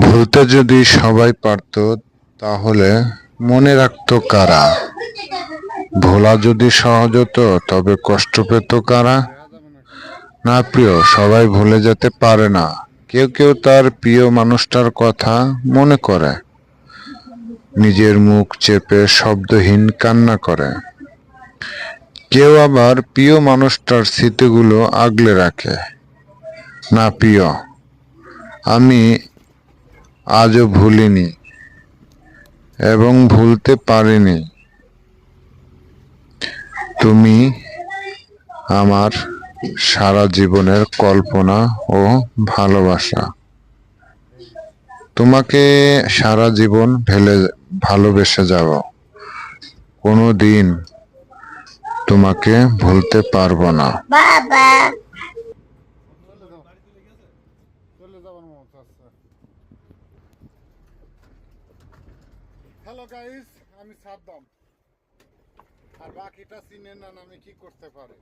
ভুলতে যদি সবাই পারত, তাহলে মনে রাখতো কারা? ভোলা যদি সহজ হতো, তবে কষ্ট পেত কারা? না প্রিয়, সবাই ভুলে যেতে পারে না। কেউ কেউ তার প্রিয় মানুষটার কথা মনে করে। নিজের মুখ চেপে শব্দহীন কান্না করে। কেউ আবার প্রিয় মানুষটার স্মৃতিগুলো আগলে রাখে। না প্রিয়, আমি আজও ভুলিনি এবং ভুলতে পারিনি। তুমি আমার সারা জীবনের কল্পনা ও ভালোবাসা। তোমাকে সারা জীবন ভেলে ভালোবেসে যাব। কোনো দিন তোমাকে ভুলতে পারব না। বাবা। হ্যালো গাইস আমি সাদ্দাম। আর বাকিটা চিনেন না আমি কি করতে পারি?